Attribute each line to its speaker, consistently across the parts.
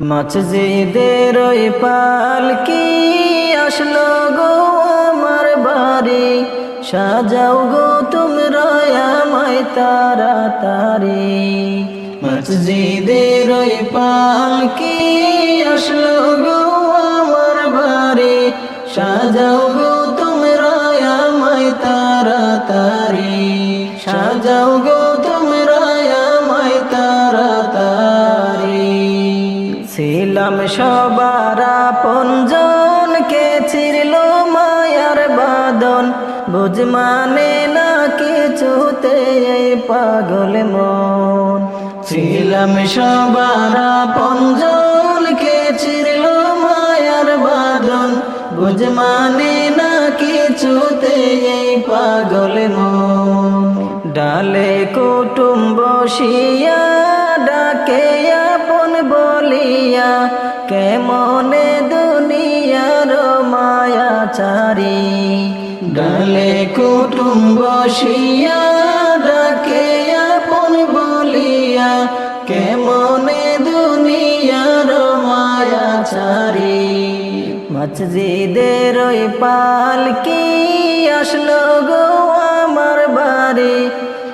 Speaker 1: মসজিদের ওই পালকি আসলো গো আমার বাড়ি? সাজাও গো তোমরা আমায় তাড়াতাড়ি মসজিদের ওই পালকি আসলো গো আমার বাড়ি? সাজাও গো সবার পঞ্জন কে ছিড়ল মায়ার বাদন বুঝ মানে না কিছুতে এই পাগল মন? ছিলাম সবার পঞ্জন কে ছিড়ল মায়ার বাদন বুঝ মানে না কিছুতে এই পাগল মন? ডালে কুটুম বসিয়া ডাকে বলিয়া, কেমনে দুনিয়ার মায়া চারি? ডালে কুটুম বসিয়া, ডাকে আপন বলিয়া, কেমনে দুনিয়ার মায়া চারি? মসজিদের ওই পালকি আসলো গো আমার বাড়ি?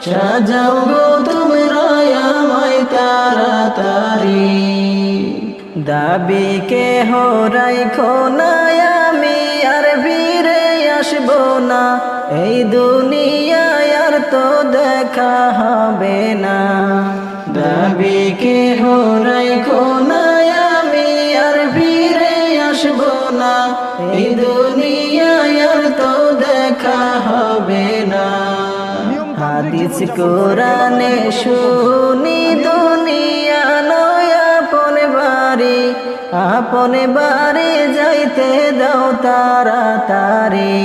Speaker 1: সাজাও গো তোমরা আমায় তাড়াতাড়ি। দাবি কে হরাই খোনায় আমি আর ফিরে আসব না। এই দুনিয়ায় আর তো দেখা হবে না। দাবি কে হরাই খোনায় আমি আর ফিরে আসব না। এই দুনিয়ায় আর তো দেখা হবে না। হাদিস কোরআনে শুনি আপন বাড়ি যাইতে দাও তাড়াতাড়ি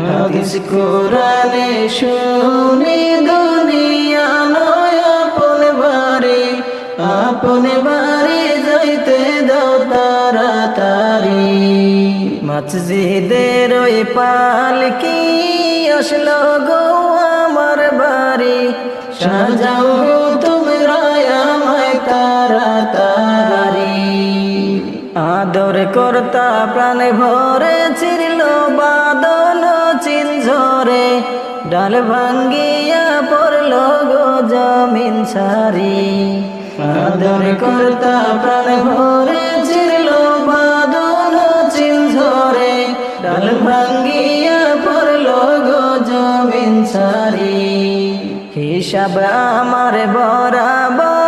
Speaker 1: হাদিস কোরআনে শুনি দুনিয়া নয় আপন বাড়ি। আপন বাড়ি যাইতে দাও তাড়াতাড়ি মসজিদের ওই পালকি আসলো গো আমার বাড়ি? সাজাও আদর কর্তা প্রাণ ভরে চিরল বাদল চিনঝরে ডাল ভাঙ্গিয়া পড়ল গো জমিন সারি। আদর কর্তা প্রাণ ভরে চিরল বাদল চিনঝরে ডাল ভাঙ্গিয়া পড়ল গো জমিন সারি। হিসাব আমার বরাবর